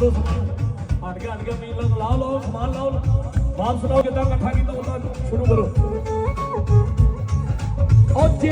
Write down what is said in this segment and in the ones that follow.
ਦੋ ਹਟ ਗਿਆ ਹਟ ਗਿਆ ਮੀਨ ਲਾ ਲਾ ਲਓ, ਸਮਾਨ ਲਾਓ। ਵਾਪਸ ਲਾਓ ਕਿਦਾਂ ਇਕੱਠਾ ਕੀਤਾ ਉਹਦਾ ਸ਼ੁਰੂ ਕਰੋ। ਉਹ ਜੇ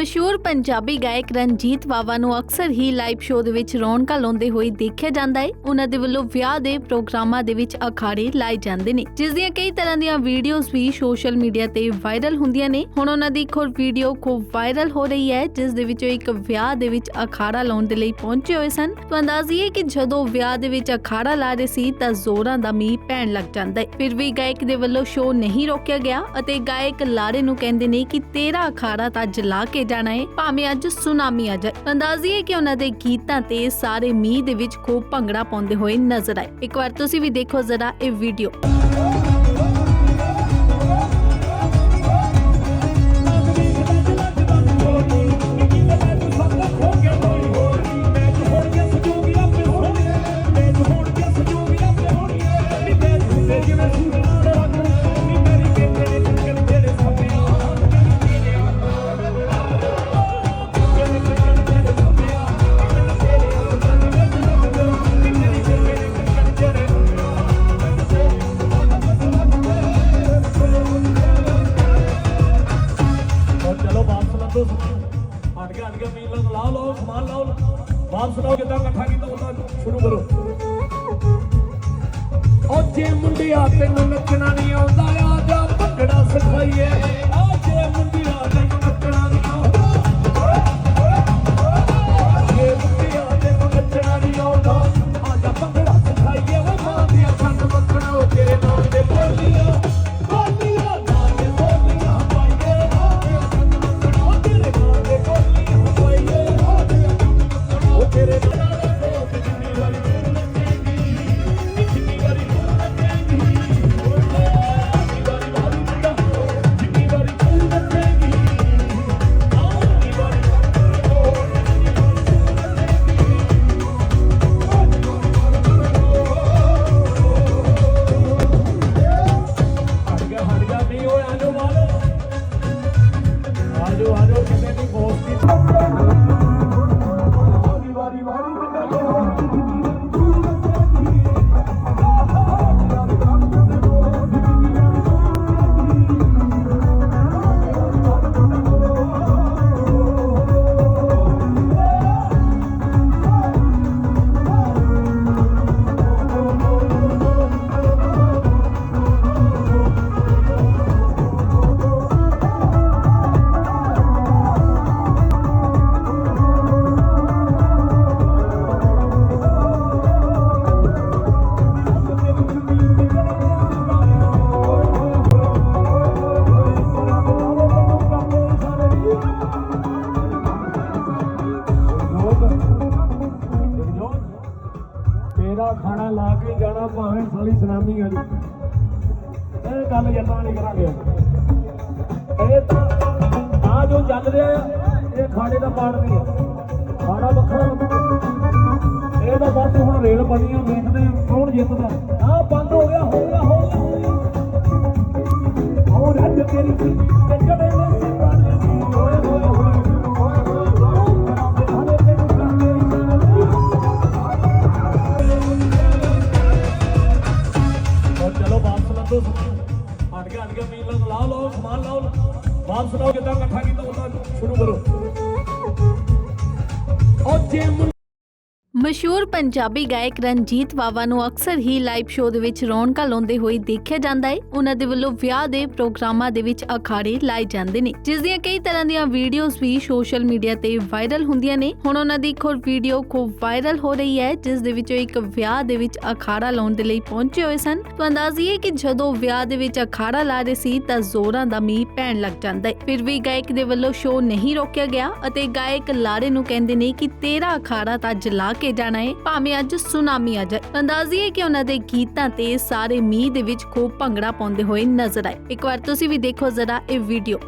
ਮਸ਼ਹੂਰ ਪੰਜਾਬੀ ਗਾਇਕ ਰਣਜੀਤ ਬਾਵਾ ਨੂੰ ਅਕਸਰ ਹੀ ਲਾਈਵ ਸ਼ੋਅ ਦੇ ਵਿੱਚ ਰੌਣਕਾਂ ਲਾਉਂਦੇ ਹੋਏ ਦੇਖਿਆ ਜਾਂਦਾ ਹੈ। ਉਹਨਾਂ ਦੇ ਵੱਲੋਂ ਵਿਆਹ ਦੇ ਪ੍ਰੋਗਰਾਮਾਂ ਦੇ ਵਿੱਚ ਅਖਾੜੇ ਲਾਏ ਜਾਂਦੇ ਨੇ, ਜਿਸ ਦੀਆਂ ਕਈ ਤਰ੍ਹਾਂ ਦੀਆਂ ਵੀਡੀਓਜ਼ ਵੀ ਸੋਸ਼ਲ ਮੀਡੀਆ ਤੇ ਵਾਇਰਲ ਹੁੰਦੀਆਂ ਨੇ। ਹੁਣ ਉਹਨਾਂ ਦੀ ਇੱਕ ਹੋਰ ਵੀਡੀਓ ਖੂਬ ਵਾਇਰਲ ਹੋ ਰਹੀ ਹੈ, ਜਿਸ ਦੇ ਵਿੱਚ ਇੱਕ ਵਿਆਹ ਦੇ ਵਿੱਚ ਅਖਾੜਾ ਲਾਉਣ ਦੇ ਲਈ ਪਹੁੰਚੇ ਹੋਏ ਸਨ। ਤਾਂ ਅੰਦਾਜ਼ੀਏ ਕਿ ਜਦੋਂ ਵਿਆਹ ਦੇ ਵਿੱਚ ਅਖਾੜਾ ਲਾ ਰਹੇ ਸੀ, ਤਾਂ ਜ਼ੋਰਾਂ ਦਾ ਮੀਂਹ ਪੈਣ ਲੱਗ ਜਾਂਦਾ ਹੈ। ਫਿਰ ਵੀ ਗਾਇਕ ਦੇ ਵੱਲੋਂ ਸ਼ੋਅ ਨਹੀਂ ਰੋਕਿਆ ਗਿਆ ਅਤੇ ਗਾਇਕ ਲਾਰੇ ਨੂੰ ਕਹਿੰਦੇ ਨੇ ਕਿ ਤੇਰਾ ਅਖਾੜਾ ਤਾਂ ਜਲਾ ਕੇ ਜਾਣਾ ਏ। ਭਾਵੇਂ ਅੱਜ ਸੁਨਾਮੀ ਆ ਜਾਏ। ਅੰਦਾਜ਼ੀਏ ਕਿ ਉਹਨਾਂ ਦੇ ਗੀਤਾਂ ਤੇ ਸਾਰੇ ਮੀਂਹ ਦੇ ਵਿੱਚ ਖੂਬ ਭੰਗੜਾ ਪਾਉਂਦੇ ਹੋਏ ਨਜ਼ਰ ਆਏ। ਇੱਕ ਵਾਰ ਤੁਸੀਂ ਵੀ ਦੇਖੋ ਜ਼ਰਾ ਇਹ ਵੀਡੀਓ ਵਾਪਸ ਲੱਦੋ ਹਟ ਗਿਆ ਹਟ ਗਿਆ ਮੀਨ ਲਾ ਲਾ ਲਓ, ਸਮਾਨ ਲਾਓ। ਵਾਪਸ ਲਾਓ ਕਿਦਾਂ ਇਕੱਠਾ ਕੀਤਾ ਉਹਦਾ ਸ਼ੁਰੂ ਕਰੋ। ਉਹ ਜੇ ਮੁੰਡਿਆ ਤੈਨੂੰ ਨੱਚਣਾ ਨਹੀਂ ਆਉਂਦਾ ਆ ਜਾ ਭੰਗੜਾ ਸਿਖਾਈਏ। ਤੇਰਾ ਖਾਣਾ ਲਾ ਕੇ ਜਾਣਾ ਭਾਵੇਂ ਸਾਲੀ ਸੁਨਾਮੀ ਆ ਜੀ। ਇਹ ਗੱਲ ਜੱਟਾਂ ਨਹੀਂ ਕਰਾਂਗੇ। ਇਹ ਤਾਂ ਆ ਜੋ ਚੱਲ ਰਿਹਾ ਆ, ਇਹ ਖਾਣੇ ਦਾ ਪਾੜ ਨਹੀਂ ਆ। ਖਾਣਾ ਵੱਖਰਾ। ਇਹ ਤਾਂ ਬਸ ਹੁਣ ਰੇਲ ਬਣੀਆਂ ਵੇਖਦੇ ਆ, ਕੌਣ ਜਿੱਤਦਾ? ਵਾਪਸ ਲਾਓ ਕਿਦਾਂ ਇਕੱਠਾ ਕੀਤਾ ਉਹਦਾ ਸ਼ੁਰੂ ਕਰੋ। ਉਹ ਜੇ ਮੁੰ- ਮਸ਼ਹੂਰ ਪੰਜਾਬੀ ਗਾਇਕ ਰਣਜੀਤ ਬਾਵਾ ਨੂੰ ਅਕਸਰ ਹੀ ਲਾਈਵ ਸ਼ੋਅ ਦੇ ਵਿੱਚ ਰੌਣਕਾਂ ਲਾਉਂਦੇ ਹੋਏ ਦੇਖਿਆ ਜਾਂਦਾ ਹੈ। ਉਹਨਾਂ ਦੇ ਵੱਲੋਂ ਵਿਆਹ ਦੇ ਪ੍ਰੋਗਰਾਮਾਂ ਦੇ ਵਿੱਚ ਅਖਾੜੇ ਲਾਏ ਜਾਂਦੇ ਨੇ, ਜਿਸ ਦੀਆਂ ਕਈ ਤਰ੍ਹਾਂ ਦੀਆਂ ਵੀਡੀਓਜ਼ ਵੀ ਸੋਸ਼ਲ ਮੀਡੀਆ ਤੇ ਵਾਇਰਲ ਹੁੰਦੀਆਂ ਨੇ। ਹੁਣ ਉਹਨਾਂ ਦੀ ਇੱਕ ਹੋਰ ਵੀਡੀਓ ਖੂਬ ਵਾਇਰਲ ਹੋ ਰਹੀ ਹੈ, ਜਿਸ ਦੇ ਵਿੱਚ ਇੱਕ ਵਿਆਹ ਦੇ ਵਿੱਚ ਅਖਾੜਾ ਲਾਉਣ ਦੇ ਲਈ ਪਹੁੰਚੇ ਹੋਏ ਸਨ। ਤਾਂ ਅੰਦਾਜ਼ੀਏ ਕਿ ਜਦੋਂ ਵਿਆਹ ਦੇ ਵਿੱਚ ਅਖਾੜਾ ਲਾ ਰਹੇ ਸੀ, ਤਾਂ ਜ਼ੋਰਾਂ ਦਾ ਮੀਂਹ ਪੈਣ ਲੱਗ ਜਾਂਦਾ ਹੈ। ਫਿਰ ਵੀ ਗਾਇਕ ਦੇ ਵੱਲੋਂ ਸ਼ੋਅ ਨਹੀਂ ਰੋਕਿਆ ਗਿਆ ਅਤੇ ਗਾਇਕ ਲਾਰੇ ਨੂੰ ਕਹਿੰਦੇ ਨੇ ਕਿ ਤੇਰਾ ਅਖਾੜਾ ਤਾਂ ਜਲਾ ਕੇ ਜਾਣਾ ਹੈ ਭਾਵੇਂ ਅੱਜ ਸੁਨਾਮੀ ਆ ਜਾਏ। ਅੰਦਾਜ਼ੀਏ ਕਿ ਉਹਨਾਂ ਦੇ ਗੀਤਾਂ ਤੇ ਸਾਰੇ ਮੀਂਹ ਦੇ ਵਿੱਚ ਖੂਬ ਭੰਗੜਾ ਪਾਉਂਦੇ ਹੋਏ ਨਜ਼ਰ ਆਏ। ਇੱਕ ਵਾਰ ਤੁਸੀਂ ਵੀ ਦੇਖੋ ਜ਼ਰਾ ਇਹ ਵੀਡੀਓ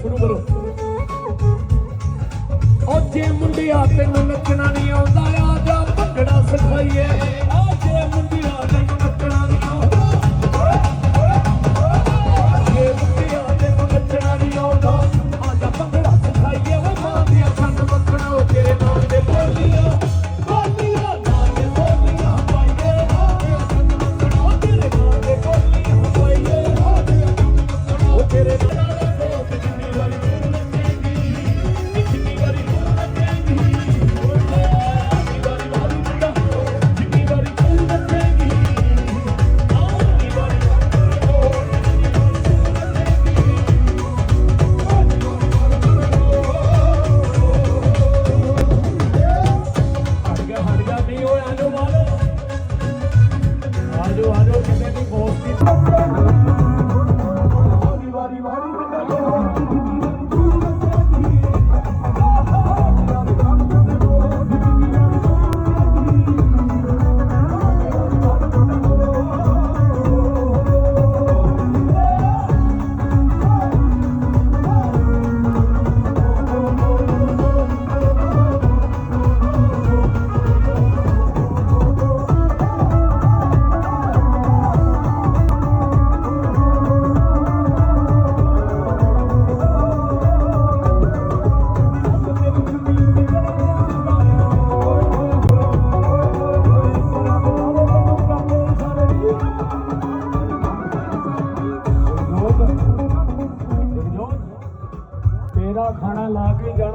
ਸ਼ੁਰੂ ਕਰੋ। ਉਹ ਜੇ ਮੁੰਡਿਆ ਤੈਨੂੰ ਨੱਚਣਾ ਨਹੀਂ ਆਉਂਦਾ ਆ ਜਾ ਭੰਗੜਾ ਸਿਖਾਈਏ।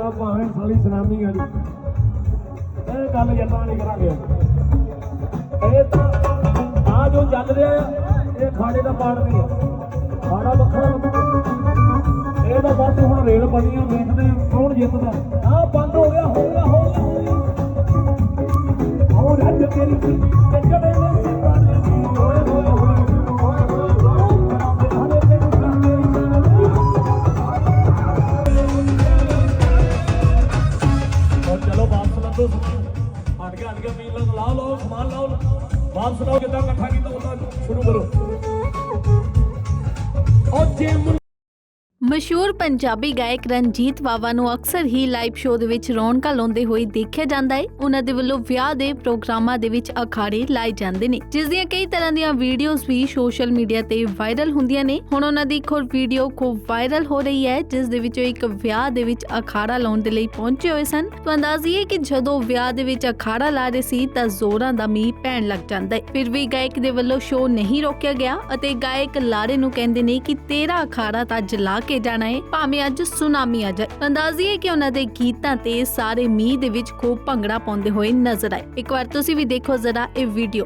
ਲਾ ਭਾਵੇਂ ਸਾਲੀ ਸੁਨਾਮੀ ਆ ਜੀ। ਇਹ ਗੱਲ ਜੱਟਾਂ ਨਹੀਂ ਕਰਾਂਗੇ। ਇਹ ਤਾਂ ਆ ਜੋ ਚੱਲ ਰਿਹਾ ਇਹ ਖਾਣੇ ਦਾ ਪਾੜ ਨਹੀਂ ਆ। ਖਾਣਾ ਵੱਖਰਾ ਇਹ ਤਾਂ ਬਸ ਹੁਣ ਰੇਲ ਬਣੀਆਂ ਦੇਖਦੇ ਆ, ਕੌਣ ਜਿੱਤਦਾ। ਆ ਬੰਦ ਹੋ ਗਿਆ ਹੋ ਗਿਆ ਹੋ ਗਿਆ। ਹੋ ਰੱਜ ਤੇਰੀ ਕੱਜੜੇ ਨੇ। ਮਸ਼ਹੂਰ ਪੰਜਾਬੀ ਗਾਇਕ ਰਣਜੀਤ ਬਾਵਾ ਨੂੰ ਅਕਸਰ ਹੀ ਲਾਈਵ ਸ਼ੋਅ ਦੇ ਵਿੱਚ ਰੌਣਕਾਂ ਲਾਉਂਦੇ ਹੋਏ ਦੇਖਿਆ ਜਾਂਦਾ ਹੈ। ਉਹਨਾਂ ਦੇ ਵੱਲੋਂ ਵਿਆਹ ਦੇ ਪ੍ਰੋਗਰਾਮਾਂ ਦੇ ਵਿੱਚ ਅਖਾੜੇ ਲਾਏ ਜਾਂਦੇ ਨੇ, ਜਿਸ ਦੀਆਂ ਕਈ ਤਰ੍ਹਾਂ ਦੀਆਂ ਵੀਡੀਓਜ਼ ਵੀ ਸੋਸ਼ਲ ਮੀਡੀਆ ਤੇ ਵਾਇਰਲ ਹੁੰਦੀਆਂ ਨੇ। ਹੁਣ ਉਹਨਾਂ ਦੀ ਇੱਕ ਹੋਰ ਵੀਡੀਓ ਖੂਬ ਵਾਇਰਲ ਹੋ ਰਹੀ ਹੈ, ਜਿਸ ਦੇ ਵਿੱਚ ਉਹ ਇੱਕ ਵਿਆਹ ਦੇ ਵਿੱਚ ਅਖਾੜਾ ਲਾਉਣ ਦੇ ਲਈ ਪਹੁੰਚੇ ਹੋਏ ਸਨ। ਤਾਂ ਅੰਦਾਜ਼ੀਏ ਕਿ ਜਦੋਂ ਵਿਆਹ ਦੇ ਵਿੱਚ ਅਖਾੜਾ ਲਾ ਰਹੇ ਸੀ, ਤਾਂ ਜ਼ੋਰਾਂ ਦਾ ਮੀਂਹ ਪੈਣ ਲੱਗ ਜਾਂਦਾ ਹੈ। ਫਿਰ ਵੀ ਗਾਇਕ ਦੇ ਵੱਲੋਂ ਸ਼ੋਅ ਨਹੀਂ ਰੋਕਿਆ ਗਿਆ ਅਤੇ ਗਾਇਕ ਲਾਰੇ ਨੂੰ ਕਹਿੰਦੇ ਨੇ ਕਿ ਤੇਰਾ ਅਖਾੜਾ ਤਾਂ ਜਲਾ ਕੇ ਜਾਣਾ ਹੈ ਭਾਵੇਂ ਅੱਜ ਸੁਨਾਮੀ ਆ ਜਾਏ। ਅੰਦਾਜ਼ੀ ਹੈ ਕਿ ਉਹਨਾਂ ਦੇ ਗੀਤਾਂ ਤੇ ਸਾਰੇ ਮੀਂਹ ਦੇ ਵਿੱਚ ਖੂਬ ਭੰਗੜਾ ਪਾਉਂਦੇ ਹੋਏ ਨਜ਼ਰ ਆਏ। ਇੱਕ ਵਾਰ ਤੁਸੀਂ ਵੀ ਦੇਖੋ ਜ਼ਰਾ ਇਹ ਵੀਡੀਓ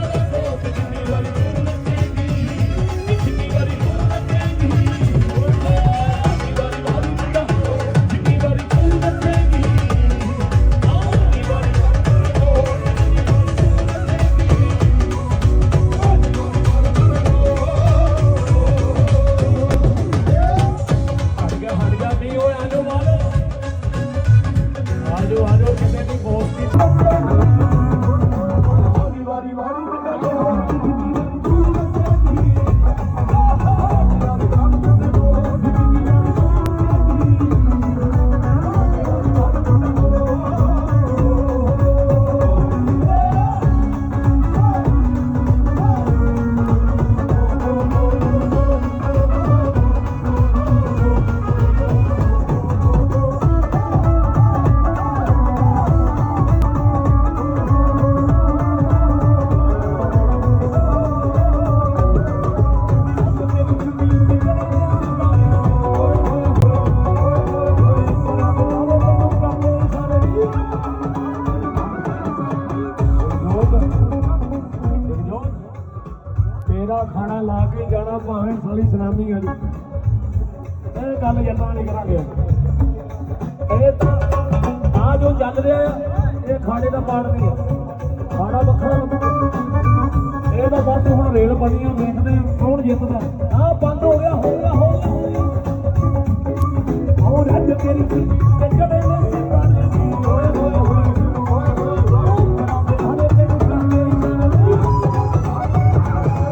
ਗੱਲ ਜੱਟਾਂ ਨਹੀਂ ਕਰਾਂਗੇ। ਇਹ ਤਾਂ ਆ ਜੋ ਚੱਲ ਰਿਹਾ ਇਹ ਖਾੜੇ ਦਾ ਪਾੜ ਨਹੀਂ ਖਾੜਾ ਵੱਖਰਾ ਇਹ ਤਾਂ ਬਸ ਹੁਣ ਰੇਲ ਬਣੀਆਂ ਦੇਖਦੇ ਕੌਣ ਜਿੱਤਦਾ? ਆ ਬੰਦ ਹੋ ਗਿਆ ਹੋ ਗਿਆ ਹੋ ਗਿਆ ਹੋਰ ਅੱਜ ਤੇਰੀ ਤੇ ਚੜੇ ਨੇ ਸਿਰਾਂ ਦੇ ਹੋਏ